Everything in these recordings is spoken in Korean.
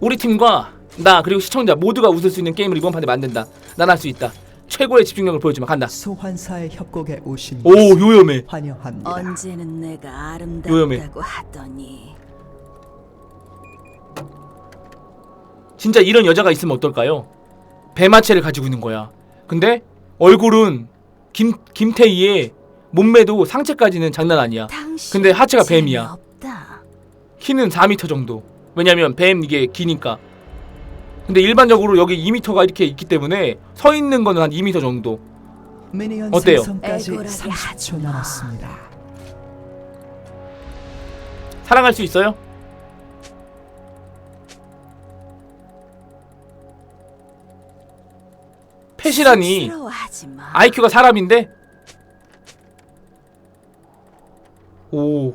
우리 팀과 나 그리고 시청자 모두가 웃을 수 있는 게임을 이번 판에 만든다. 난 할 수 있다. 최고의 집중력을 보여주마 간다. 소환사의 협곡에 오신 오 것을 요염해. 환영합니다. 언제는 내가. 아름답다고 하더니 진짜 이런 여자가 있으면 어떨까요? 배마체를 가지고 있는 거야. 근데 얼굴은 김 김태희의 몸매도 상체까지는 장난 아니야. 당신 근데 하체가 뱀이야. 재미없다. 키는 4m 정도. 왜냐면 뱀 이게 기니까. 근데 일반적으로 여기 2m가 이렇게 있기 때문에 서 있는 거는 한 2m 정도. 미니언 어때요? 생성까지 애골하게 30초 하지 마. 남았습니다. 사랑할 수 있어요? 펫이라니 쑥스러워하지 마. IQ가 사람인데 오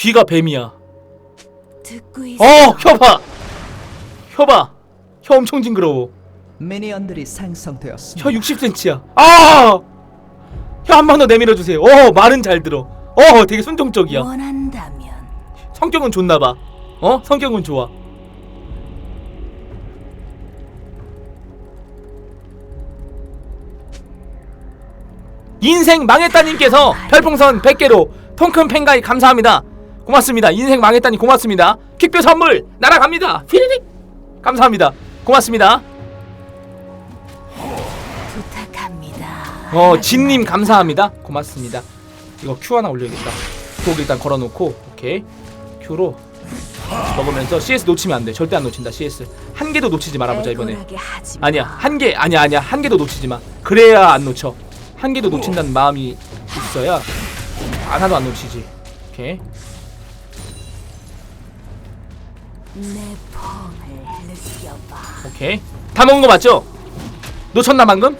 귀가 뱀이야. 듣고 있어. 어 혀 봐. 혀 봐. 혀 엄청 징그러워. 미니언들이 생성되었습니다. 혀 60cm야. 아 혀 한 번 더 내밀어 주세요. 어 말은 잘 들어. 어 되게 순종적이야. 원한다면. 성격은 좋나 봐. 어? 성격은 좋아. 인생 망했다님께서 별풍선 100개로 통큰 팬가이 감사합니다 고맙습니다. 인생 망했다니 고맙습니다. 퀵뷰 선물 날아갑니다. 피리릭! 감사합니다. 고맙습니다. 부탁합니다. 어 진님 감사합니다. 고맙습니다. 이거 큐 하나 올려야겠다. 독 일단 걸어놓고 오케이. 큐로 먹으면서 CS 놓치면 안 돼. 절대 안 놓친다 CS 한 개도 놓치지 말아보자 이번에. 아니야 한 개 아니야 아니야. 한 개도 놓치지 마. 그래야 안 놓쳐. 한 개도 놓친다는 마음이 있어야 하나도 안 놓치지. 오케이 오케이. 다 먹은 거 맞죠? 놓쳤나 방금?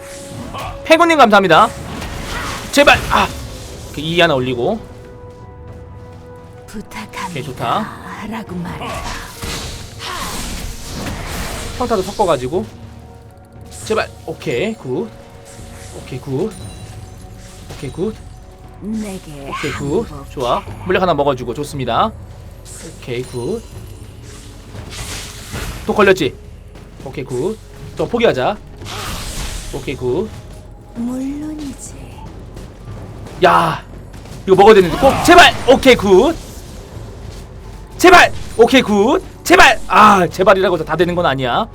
패구님 감사합니다. 제발! 아! 이 하나 올리고. 오케이, 좋다. 라고. 평타도 섞어가지고. 제발! 오케이 굿. 오케이 굿. 오케이 굿. 오케이 굿. 좋아. 물약 하나 먹어주고 좋습니다. 오케이 굿 또 걸렸지? 오케이 굿 또 포기하자. 오케이 물론이지. 굿야 이거 먹어야 되는데. 꼭 제발! 오케이 굿. 제발! 오케이 굿. 제발! 아 제발이라고 해서 다 되는 건 아니야.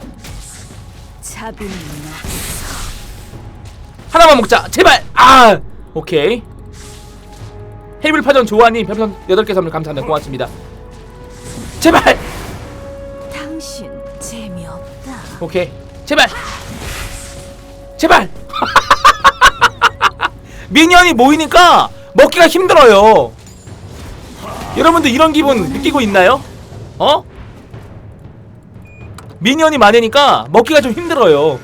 자비는. 하나만 먹자. 제발! 아 오케이. 헤이블 파전 조아님 별풍선 8개 선물 감사합니다. 고맙습니다. 제발 오케이 제발 제발 미니언이 모이니까 먹기가 힘들어요 여러분들 이런 기분 느끼고 있나요? 어? 미니언이 많으니까 먹기가 좀 힘들어요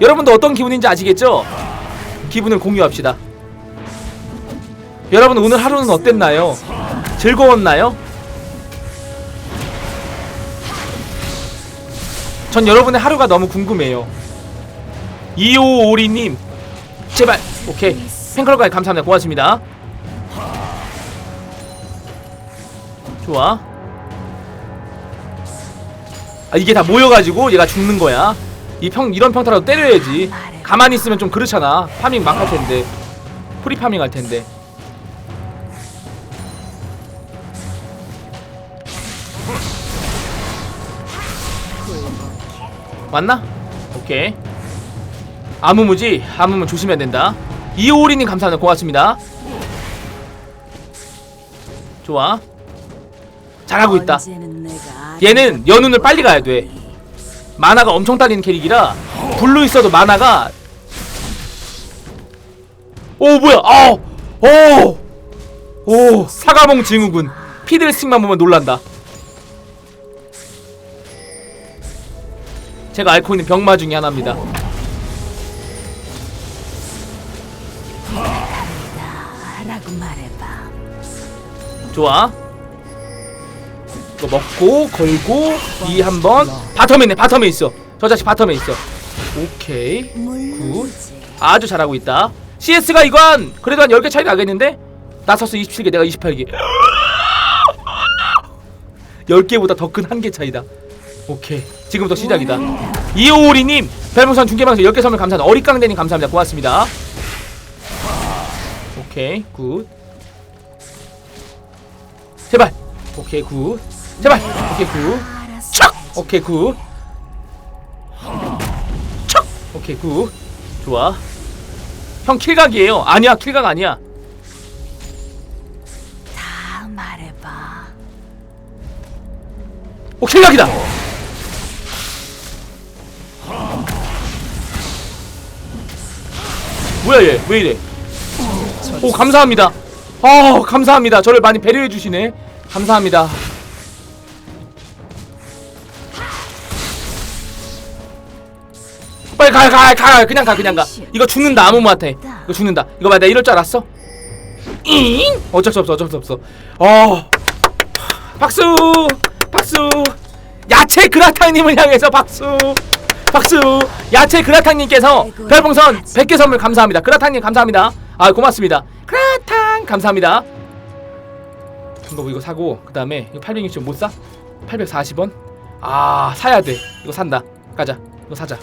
여러분도 어떤 기분인지 아시겠죠? 기분을 공유합시다 여러분 오늘 하루는 어땠나요? 즐거웠나요? 전 여러분의 하루가 너무 궁금해요. 2552님 제발. 오케이. 팬클럽까지 감사합니다. 고맙습니다. 좋아. 아 이게 다 모여가지고 얘가 죽는 거야. 이 평 이런 평타라도 때려야지. 가만히 있으면 좀 그렇잖아. 파밍 막 할 텐데. 프리 파밍 할 텐데 맞나? 오케이. 아무무지 아무무 조심해야 된다. 이오리님 감사합니다 고맙습니다. 좋아. 잘하고 있다. 얘는 연운을 빨리 가야 돼. 만화가 엄청 딸리는 캐릭이라 블루 있어도 만화가 오 뭐야? 아오오 오 사과봉 증후군. 피들스틱만 보면 놀란다 제가 앓고 있는 병마 중에 하나입니다. 좋아. 이거 먹고 걸고 이 한번. 바텀에 있네 바텀에 있어. 저 자식 바텀에 있어. 오케이. 물론이지. 아주 잘하고 있다. CS가 이건 그래도 한 10개 차이 나겠는데? 나서스 27개 내가 28개. 10개보다 더 큰 한 개 차이다 오케이. 지금부터 시작이다. 이오리님 별풍선 중계방송 10개 선물 감사합니다. 어리깡대님 감사합니다. 고맙습니다. 오케이 굿. 제발. 오케이 굿. 제발. 오케이 굿. 알았어. 척! 오케이 굿. 척! 오케이 굿. 좋아. 형 킬각이에요. 아니야 킬각 아니야. 다 말해봐. 오 킬각이다 뭐야 얘? 왜 이래? 오 감사합니다. 아 감사합니다. 저를 많이 배려해 주시네. 감사합니다. 빨리 가 가 가. 그냥 가 그냥 가. 이거 죽는다 아무 말한테 이거 죽는다. 이거 봐 내가 이럴 줄 알았어? 잉? 어쩔 수 없어 어쩔 수 없어. 어. 박수! 박수! 야채 그라탕님을 향해서 박수 박수. 야채 그라탕님께서 별풍선 100개 선물 감사합니다. 그라탕님 감사합니다. 아 고맙습니다. 그라탕 감사합니다. 이거 이거 사고 그 다음에 이거 860원 못 사? 840원? 아 사야 돼. 이거 산다. 가자. 이거 사자.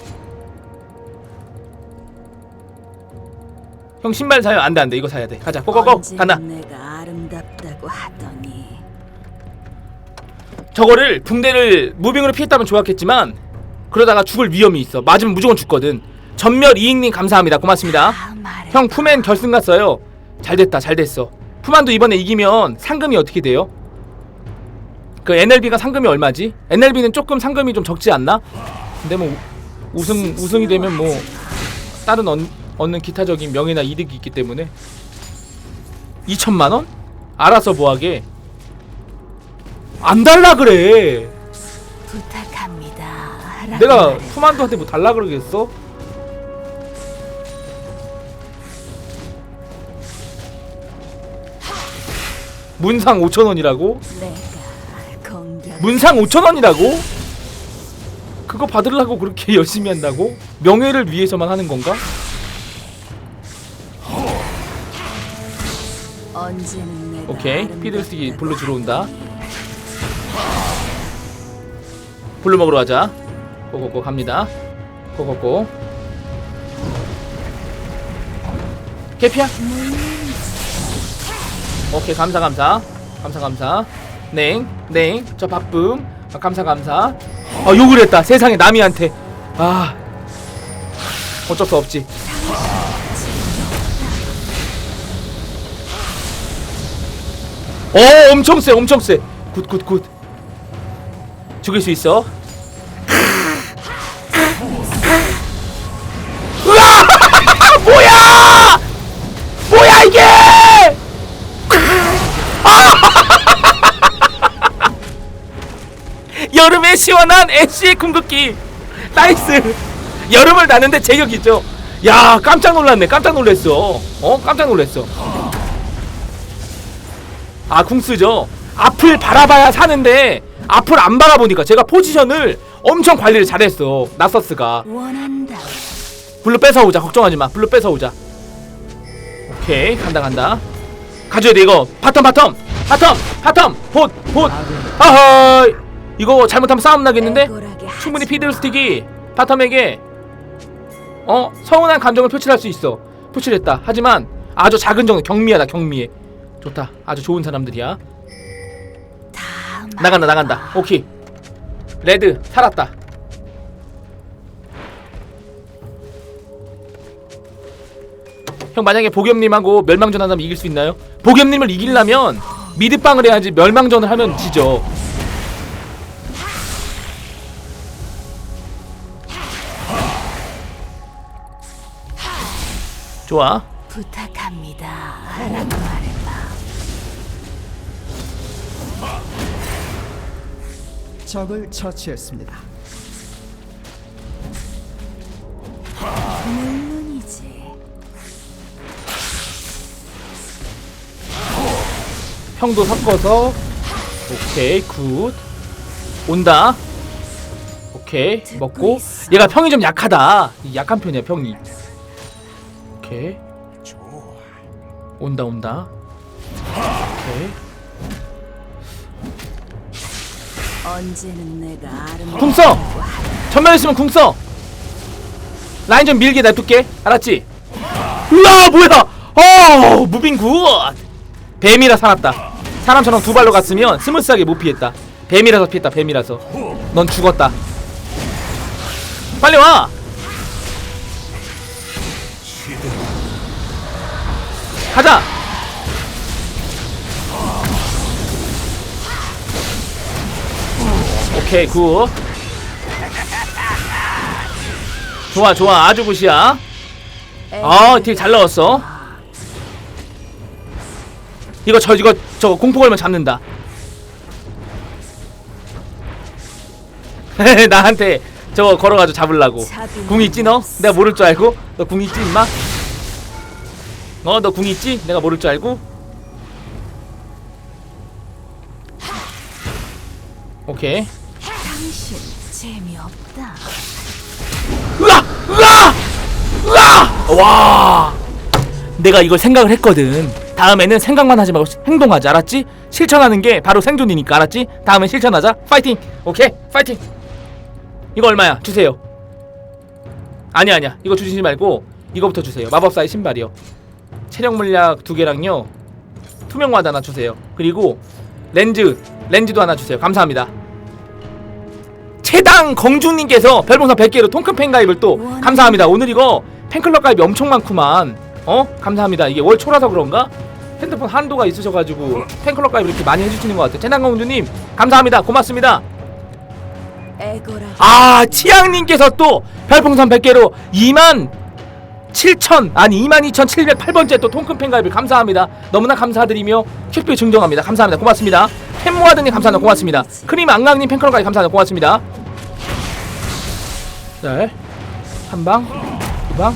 형 신발 사요? 안돼 안돼. 이거 사야 돼. 가자. 고고고 하더니. 저거를 붕대를 무빙으로 피했다면 좋았겠지만 그러다가 죽을 위험이 있어 맞으면 무조건 죽거든 전멸 이익님 감사합니다 고맙습니다 다 말해봐. 형 푸맨 결승 갔어요 잘 됐다 잘 됐어 푸만도 이번에 이기면 상금이 어떻게 돼요? 그 NLB가 상금이 얼마지? NLB는 조금 상금이 좀 적지 않나? 근데 뭐 우- 우승 우승이 되면 뭐 다른 얻, 얻는 기타적인 명예나 이득이 있기 때문에 2천만 원? 알아서 뭐하게 안 달라 그래 내가 말해봐. 푸만도한테 뭐 달라 그러겠어? 문상 5천 원이라고? 내가 공격. 문상 5천 원이라고? 그거 받으려고 그렇게 열심히 한다고? 명예를 위해서만 하는 건가? 오케이 아름답다고 블루 들어온다 블루 먹으러 가자 고고고 갑니다. 고고고. 개피야? 오케이 감사 감사. 감사 감사. 냉 냉 저 바쁨. 아, 감사 감사. 아 욕을 했다. 세상에 남이한테. 아. 어쩔 수 없지. 어 엄청 세 엄청 세 굿굿굿. 죽일 수 있어 여름에 시원한 애쉬 궁극기. 나이스. 여름을 나는데 제격이죠. 야 깜짝 놀랐네. 깜짝 놀랐어. 어 깜짝 놀랐어. 아 궁쓰죠. 앞을 바라봐야 사는데 앞을 안 바라보니까 제가 포지션을 엄청 관리를 잘했어. 나서스가. 블루 뺏어오자. 걱정하지 마. 블루 뺏어오자. 오케이. 간다 간다. 가져야 돼 이거. 바텀 바텀. 바텀 바텀. 봇봇. 아하이 이거 잘못하면 싸움 나겠는데? 충분히 마. 피들스틱이 바텀에게 어? 서운한 감정을 표출할 수 있어. 표출했다. 하지만 아주 작은 정도 경미하다 경미해. 좋다. 아주 좋은 사람들이야. 다 나간다. 나간다. 오케이. 레드 살았다. 형 만약에 보겸님하고 멸망전 하면 이길 수 있나요? 보겸님을 이기려면 미드빵을 해야지 멸망전을 하면 지죠 좋아 부탁합니다. 라고 말해봐. 적을 처치했습니다. 물론이지. 형도 섞어서 오케이 굿 온다 오케이 먹고 있어. 얘가 평이 좀 약하다 이 약한 편이야 평이 오케이. 온다 온다. 오케이. 언제는 내가 아름다워. 궁 써! 전면 있으면 궁 써! 라인 좀 밀게 냅둘게. 알았지? 우와 뭐야! 어 무빙 굿! 뱀이라 살았다. 사람처럼 두 발로 갔으면 스무스하게 못 피했다. 뱀이라서 피했다 뱀이라서. 넌 죽었다. 빨리 와 가자! 오케이 굿. 좋아 좋아. 아주 굿이야. 아 되게 잘 넣었어. 이거 저 이거 저 공포 걸면 잡는다. 나한테 저거 걸어가지고 잡으려고. 궁 있지 너? 내가 모를 줄 알고? 너 궁 있지 임마? 어 너 궁 있지? 내가 모를 줄 알고? 오케이 당신 재미없다. 으아! 으아! 으아! 와! 내가 이걸 생각을 했거든. 다음에는 생각만 하지 말고 행동하자. 알았지? 실천하는 게 바로 생존이니까. 알았지? 다음엔 실천하자. 파이팅. 오케이? 파이팅. 이거 얼마야? 주세요. 아니야, 아니야. 이거 주시지 말고 이거부터 주세요. 마법사의 신발이요. 체력 물약 두 개랑요. 투명화도 하나 주세요. 그리고 렌즈, 렌즈도 하나 주세요. 감사합니다. 최당 공주님께서 별풍선 100개로 통큰 팬가입을 또 감사합니다. 오늘 이거 팬클럽 가입이 엄청 많구만. 어? 감사합니다. 이게 월 초라서 그런가? 핸드폰 한도가 있으셔가지고 팬클럽 가입 이렇게 많이 해주시는 것 같아요. 최당 공주님 감사합니다. 고맙습니다. 아 치양님께서 또 별풍선 100개로 2만 7천 아니 22,708번째 또 통큰 팬가입을 감사합니다. 너무나 감사드리며 큐피 증정합니다. 감사합니다. 고맙습니다. 팬모아드님 감사합니다. 고맙습니다. 크림 앙랑님 팬클럽 가입 감사합니다. 고맙습니다. 네. 한 방, 두 방,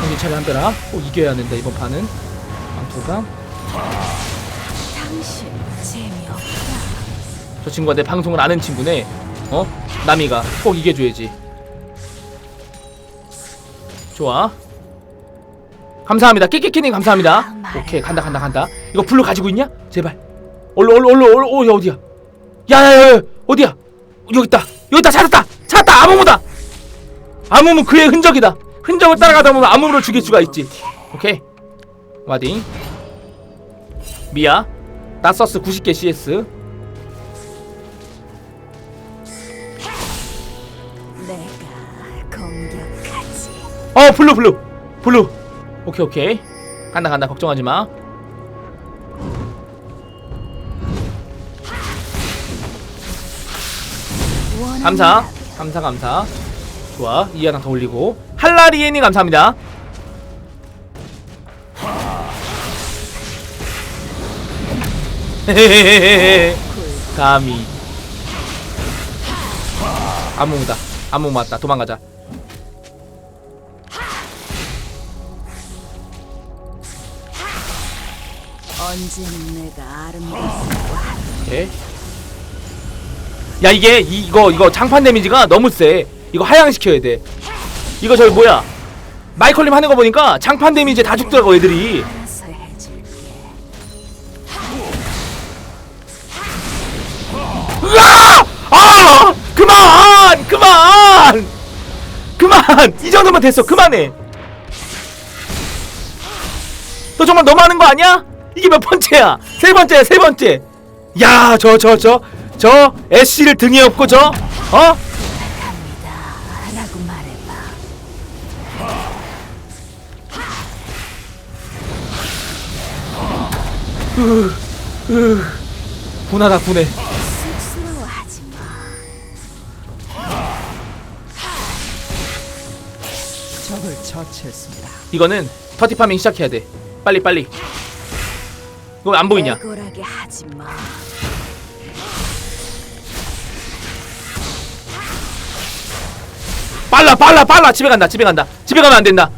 경기 차례 한 배라. 꼭 이겨야 된다 이번 판은. 방 두 방. 당신 재미없다. 저 친구가 내 방송을 아는 친구네. 어? 남이가 꼭 이겨줘야지. 좋아. 감사합니다. 끼끼끼님 감사합니다. 오케이 간다 간다 간다. 이거 블루 가지고 있냐? 제발. 얼른 얼른 얼른 얼른 어 어디야? 야야야 어디야? 여기 있다 여기 있다 찾았다 찾았다 아무무다. 아무무 그의 흔적이다. 흔적을 따라가다 보면 아무무를 죽일 수가 있지. 오케이. 와딩. 미야. 나서스 90개 CS. 어 블루 블루. 블루. 오케이 오케이. 간다 간다. 걱정하지 마. 원하는 감사. 감사 감사. 좋아. 이 하나 더 올리고. 할라리에니 감사합니다. 감히. 아무무다. 아무무 맞다. 도망가자 아름다워. 오케이. 야 이게 이, 이거 이거 장판 데미지가 너무 세. 이거 하향시켜야 돼. 이거 저기 뭐야? 마이컬님 하는 거 보니까 장판 데미지 다 죽더라고 애들이. 으아! 아! 그만! 그만! 그만! 이 정도면 됐어. 그만해. 너 정말 너무 하는 거 아니야? 이게 몇 번째야? 세 번째야, 세 번째. 야, 저, 저, 저, 저 애쉬를 등에 업고 저, 어? 라고 말해봐. 분하다, 분해. 이거는 터티 파밍 시작해야 돼. 빨리, 빨리. 왜안 보이냐? 애골하게 하지 마. 빨라, 빨라, 빨라. 집에 간다, 집에 간다. 집에 가면 안 된다.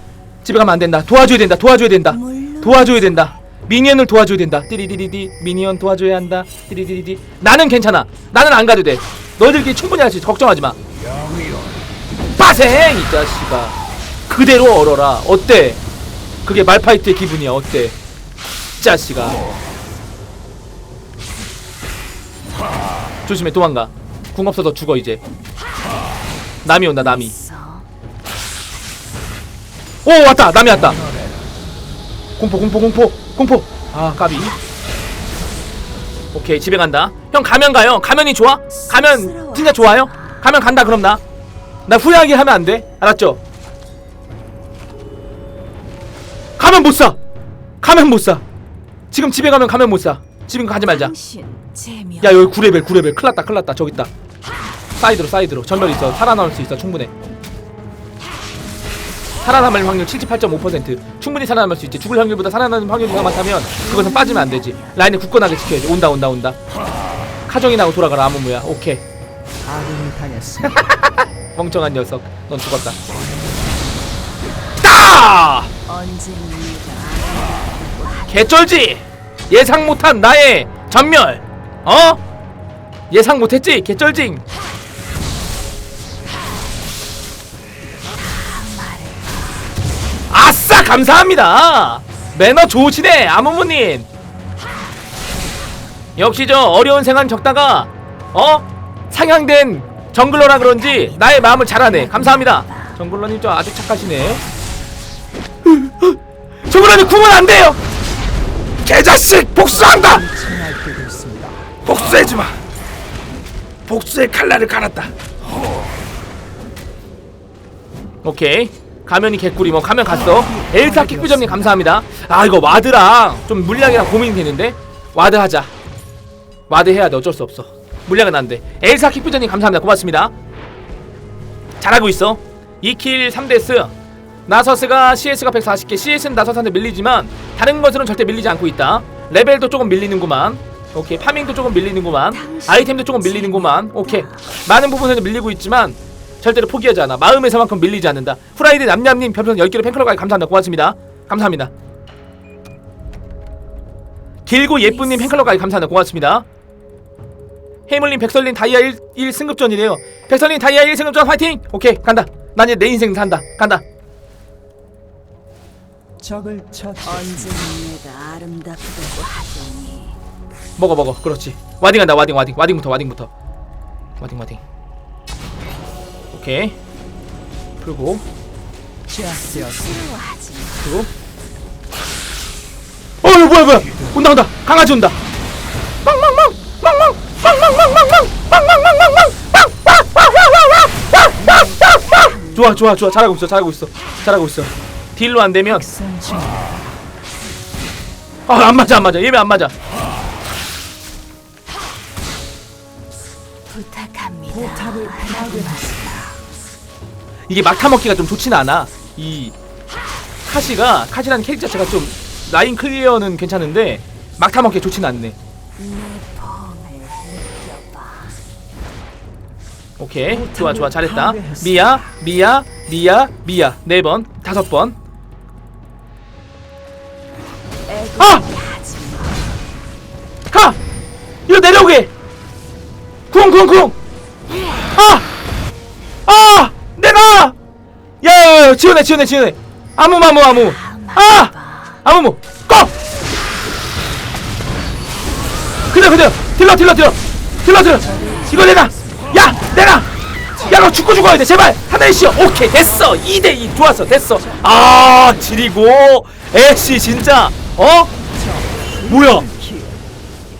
집에 가면 안 된다. 도와줘야 된다, 도와줘야 된다. 물론 도와줘야 된다. 미니언을 도와줘야 된다. 띠리디디디 미니언 도와줘야 한다. 띠리디디디 나는 괜찮아. 나는 안 가도 돼. 너희들끼리 충분히 할 수 있어. 걱정하지 마. 빠생 이 자식아. 그대로 얼어라. 어때? 그게 말파이트의 기분이야. 어때? 이 자식아. 조심해 도망가. 궁 없어서 죽어 이제. 남이 온다 남이. 오 왔다! 남이 왔다! 공포 공포 공포 공포! 아 까비. 오케이 집에 간다. 형 가면 가요. 가면이 좋아? 가면 진짜 좋아요? 가면 간다 그럼 나. 나 후회하게 하면 안 돼? 알았죠? 가면 못사! 가면 못사 지금 집에 가면 가면 못 사. 지금 가지 말자. 야 여기 9레벨 9레벨. 큰일났다 큰일났다. 저기 있다. 사이드로 사이드로. 전멸 있어. 살아남을 수 있어 충분해. 살아남을 확률 78.5% 충분히 살아남을 수 있지. 죽을 확률보다 살아남는 확률이 더 많다면 그것은 빠지면 안 되지. 라인을 굳건하게 지켜야지. 온다 온다 온다. 카정이 나고 돌아가라 아무무야. 오케이. 아군이. 멍청한 녀석. 넌 죽었다. 따! 개쩔지 예상 못한 나의 전멸. 어? 예상 못했지 개쩔징. 아싸 감사합니다. 매너 좋으시네 아무무님. 역시 저 어려운 생활 적다가 어? 상향된 정글러라 그런지 나의 마음을 잘하네. 감사합니다. 정글러님 저 아주 착하시네. 정글러님 궁은 안 돼요 개자식 복수한다. 복수해주마. 복수의 칼날을 갈았다. 오케이. 가면이 개꿀이 뭐 가면 갔어. 엘사 킥부점님 감사합니다. 아 이거 와드랑 좀 물량이랑 고민이 되는데? 와드 하자. 와드 해야 돼. 어쩔 수 없어. 물량은 안돼. 엘사 킥부점님 감사합니다. 고맙습니다. 잘하고 있어. 2킬 3데스 나서스가 CS가 140개 CS는 나서스한테 밀리지만 다른 것으로는 절대 밀리지 않고 있다. 레벨도 조금 밀리는구만. 오케이 파밍도 조금 밀리는구만. 아이템도 조금 밀리는구만. 오케이. 많은 부분에서 밀리고 있지만 절대로 포기하지 않아. 마음에서만큼 밀리지 않는다. 후라이드 남냠님 별풍선 10개로 팬클럽까지 감사합니다. 고맙습니다. 감사합니다. 길고 예쁜님 팬클럽까지 감사합니다. 고맙습니다. 해물님 백설님 다이아 1, 1 승급전이래요. 백설님 다이아 1 승급전 화이팅! 오케이 간다. 난 이제 내 인생 산다. 간다 적을 처치. 언제입니다. 아름답다고 하더니. 먹어 먹어 그렇지 와딩 한다 와딩 와딩 와딩부터 와딩부터 와딩 와딩 오케이 풀고 제압되었습니다. 싫어하지 마. 그리고 어 이거 뭐야 뭐야 온다 온다 강아지 온다 망망망 망망 망망망망망 망망망망망 좋아 좋아 좋아 잘하고 있어 잘하고 있어 잘하고 있어 딜로 안 되면 선충 아안 맞아 안 맞아 얘왜 안 맞아 부탁합니다. 이게 막 타 먹기가 좀 좋지는 않아. 이 카시가 카시라는 캐릭터 자체가 좀 라인 클리어는 괜찮은데 막 타 먹기 좋지는 않네. 오케이 좋아 좋아 잘했다. 미야 미야 미야 미야 네번 다섯 번. 아! 가 이거 내려오게. 쿵 쿵 쿵. 아! 아! 내가! 야, 야, 야, 지원해, 지원해, 지원해. 아무, 아무, 아무. 아! 아무, 뭐. 꺼! 그대로, 그대로. 딜러, 딜러, 딜러. 딜러, 딜러. 이거 내놔. 야, 내놔. 야, 너 죽고 죽어야 돼. 제발. 하나의 시어. 오케이, 됐어. 2대2. 좋았어. 됐어. 아, 지리고. 애쉬, 진짜. 어? 뭐야? 킬.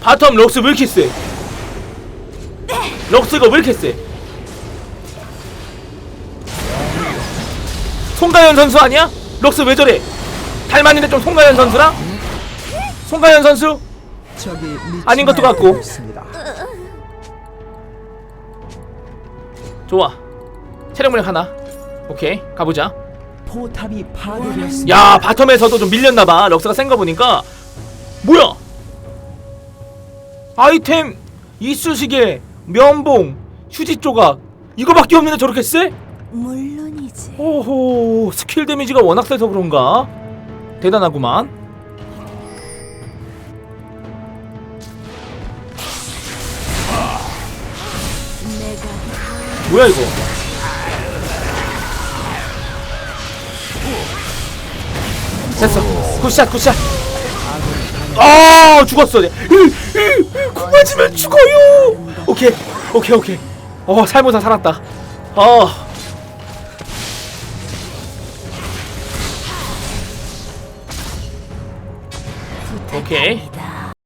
바텀 럭스 왜 이렇게 세? 럭스가 왜 이렇게 세? 송가연 선수 아니야? 럭스 왜 저래? 닮았는데 좀 송가연 선수랑? 송가연 선수? 아닌 것도 같고. 좋아. 체력 물량 하나. 오케이 가보자. 포탑이 파괴되었습니다. 야 바텀에서도 좀 밀렸나봐. 럭스가 센 거 보니까. 뭐야? 아이템 이쑤시개 면봉 휴지 조각. 이거밖에 없는데 저렇게 세? 물론이지. 오호 스킬 데미지가 워낙 세서 그런가? 대단하구만 뭐야 이거? 됐어. 굿샷 굿샷. 아 죽었어. 구 맞으면 죽어요. 오케이 오케이 오케이. 어 살모사 살았다. 어 오케이.